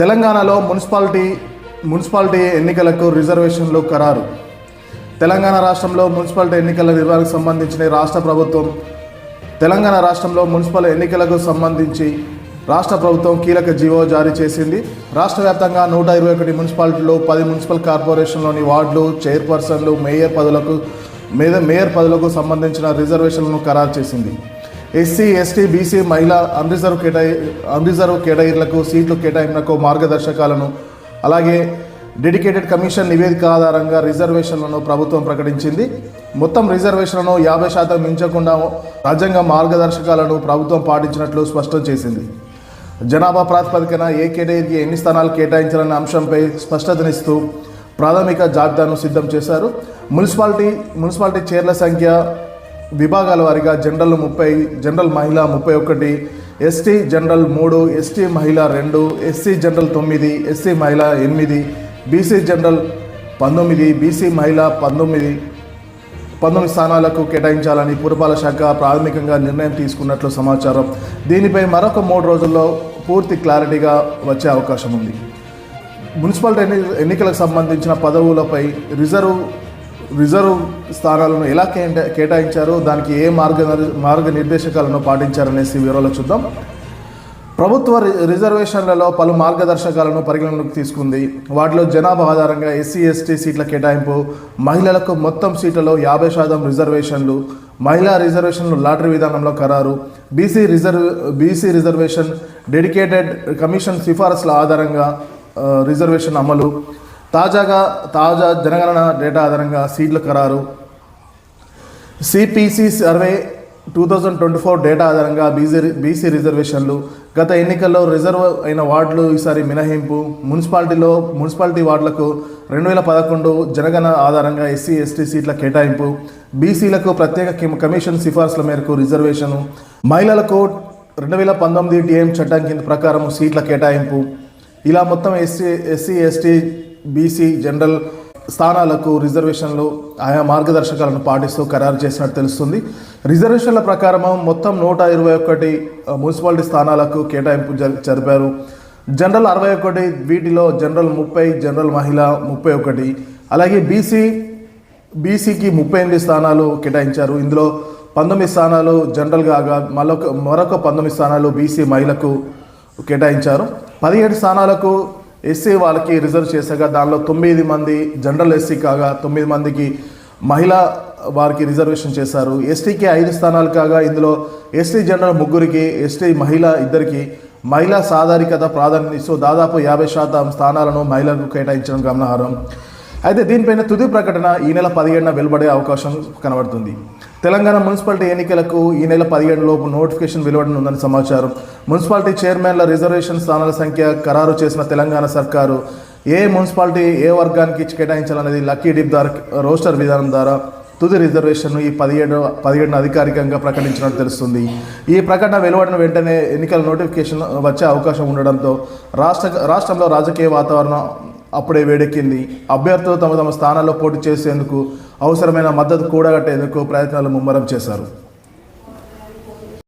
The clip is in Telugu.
తెలంగాణలో మున్సిపాలిటీ మున్సిపాలిటీ ఎన్నికలకు రిజర్వేషన్లు ఖరారు. తెలంగాణ రాష్ట్రంలో మున్సిపాలిటీ ఎన్నికల నిర్వహణకు సంబంధించిన రాష్ట్ర ప్రభుత్వం తెలంగాణ రాష్ట్రంలో మున్సిపల్ ఎన్నికలకు సంబంధించి రాష్ట్ర ప్రభుత్వం కీలక జీవో జారీ చేసింది. రాష్ట్ర వ్యాప్తంగా నూట ఇరవై ఒకటి మున్సిపాలిటీలు పది మున్సిపల్ కార్పొరేషన్లోని వార్డులు చైర్పర్సన్లు మేయర్ పదవులకు మేయర్ పదవులకు సంబంధించిన రిజర్వేషన్లను ఖరారు చేసింది. ఎస్సీ ఎస్టీ బీసీ మహిళా అన్రిజర్వ్ కేటాయి అన్రిజర్వ్ కేటాయిర్లకు సీట్లు కేటాయింపులకు మార్గదర్శకాలను అలాగే డెడికేటెడ్ కమిషన్ నివేదిక ఆధారంగా రిజర్వేషన్లను ప్రభుత్వం ప్రకటించింది. మొత్తం రిజర్వేషన్లను యాభై శాతం మించకుండా రాజ్యాంగ మార్గదర్శకాలను ప్రభుత్వం పాటించినట్లు స్పష్టం చేసింది. జనాభా ప్రాతిపదికన ఏ కేటగిరీకి ఎన్ని స్థానాలు కేటాయించాలనే అంశంపై స్పష్టతనిస్తూ ప్రాథమిక జాబితాను సిద్ధం చేశారు. మున్సిపాలిటీ మున్సిపాలిటీ చైర్ల సంఖ్య విభాగాల వారీగా జనరల్ ముప్పై జనరల్ మహిళ ముప్పై ఒకటి ఎస్టీ జనరల్ మూడు ఎస్టీ మహిళ రెండు ఎస్సీ జనరల్ తొమ్మిది ఎస్సీ మహిళ ఎనిమిది బీసీ జనరల్ పంతొమ్మిది బీసీ మహిళ పంతొమ్మిది. పంతొమ్మిది స్థానాలకు కేటాయించాలని పురపాలక శాఖ ప్రాథమికంగా నిర్ణయం తీసుకున్నట్లు సమాచారం. దీనిపై మరొక మూడు రోజుల్లో పూర్తి క్లారిటీగా వచ్చే అవకాశం ఉంది. మున్సిపాలిటీ ఎన్ని ఎన్నికలకు సంబంధించిన పదవులపై రిజర్వ్ రిజర్వ్ స్థానాలను ఎలా కేటా కేటాయించారు దానికి ఏ మార్గ మార్గనిర్దేశకాలను పాటించారనేసి వివరాలు చూద్దాం. ప్రభుత్వ రి- రిజర్వేషన్లలో పలు మార్గదర్శకాలను పరిగణనలోకి తీసుకుంది. వాటిలో జనాభా ఆధారంగా ఎస్సీ ఎస్టీ సీట్ల కేటాయింపు మహిళలకు మొత్తం సీట్లలో యాభై శాతం రిజర్వేషన్లు మహిళా రిజర్వేషన్లు లాటరీ విధానంలో ఖరారు BC reserve BC reservation dedicated commission సిఫారసుల ఆధారంగా రిజర్వేషన్ అమలు తాజాగా తాజా జనగణన డేటా ఆధారంగా సీట్ల ఖరారు. CPC survey two thousand twenty four data ఆధారంగా బీసీ బీసీ రిజర్వేషన్లు. గత ఎన్నికల్లో రిజర్వ్ అయిన వార్డులు ఈసారి మినహాయింపు. మున్సిపాలిటీలో మున్సిపాలిటీ వార్డులకు రెండు వేల పదకొండు జనగణ ఆధారంగా ఎస్సీ ఎస్టీ సీట్ల కేటాయింపు. బీసీలకు ప్రత్యేక కమిషన్ సిఫార్సుల మేరకు రిజర్వేషను. మహిళలకు రెండు వేల పంతొమ్మిది టీఎం చట్టం కింద ప్రకారం సీట్ల కేటాయింపు. ఇలా మొత్తం SC SC ST BC general స్థానాలకు రిజర్వేషన్లు ఆయా మార్గదర్శకాలను పాటిస్తూ ఖరారు చేసినట్టు తెలుస్తుంది. రిజర్వేషన్ల ప్రకారం మొత్తం నూట ఇరవై ఒకటి మున్సిపాలిటీ స్థానాలకు కేటాయింపు జరిపారు. జనరల్ అరవై ఒకటి వీటిలో జనరల్ ముప్పై జనరల్ మహిళ ముప్పై ఒకటి. అలాగే బీసీ బీసీకి ముప్పై ఎనిమిది స్థానాలు కేటాయించారు. ఇందులో పంతొమ్మిది స్థానాలు జనరల్ కాగా మరొక మరొక పంతొమ్మిది స్థానాలు బీసీ మహిళకు కేటాయించారు. పదిహేడు స్థానాలకు ఎస్సీ వాళ్ళకి రిజర్వ్ చేశాక దానిలో తొమ్మిది మంది జనరల్ ఎస్సీ కాగా తొమ్మిది మందికి మహిళా వారికి రిజర్వేషన్ చేశారు. ఎస్టీకి ఐదు స్థానాలు కాగా ఇందులో ఎస్టీ జనరల్ ముగ్గురికి ఎస్టీ మహిళ ఇద్దరికి మహిళా సాధారికత ప్రాధాన్యత ఇస్తూ దాదాపు యాభై శాతం స్థానాలను మహిళలకు కేటాయించడం గమనార్హం. అయితే దీనిపైన తుది ప్రకటన ఈ నెల పదిహేడున వెలువడే అవకాశం కనబడుతుంది. తెలంగాణ మున్సిపాలిటీ ఎన్నికలకు ఈ నెల పదిహేడు లోపు నోటిఫికేషన్ వెలువడనుందని సమాచారం. మున్సిపాలిటీ చైర్మన్ల రిజర్వేషన్ స్థానాల సంఖ్య ఖరారు చేసిన తెలంగాణ సర్కారు ఏ మున్సిపాలిటీ ఏ వర్గానికి కేటాయించాలనేది లక్కీ డిప్ ద్వారా రోస్టర్ విధానం ద్వారా తుది రిజర్వేషన్ను ఈ పదిహేడు పదిహేడున అధికారికంగా ప్రకటించినట్టు తెలుస్తుంది. ఈ ప్రకటన వెలువడిన వెంటనే ఎన్నికల నోటిఫికేషన్ వచ్చే అవకాశం ఉండడంతో రాష్ట్ర రాష్ట్రంలో రాజకీయ వాతావరణం అప్పుడే వేడెక్కింది. అభ్యర్థులు తమ తమ స్థానాల్లో పోటీ చేసేందుకు అవసరమైన మద్దతు కూడగట్టేందుకు ప్రయత్నాలు ముమ్మరం చేశారు.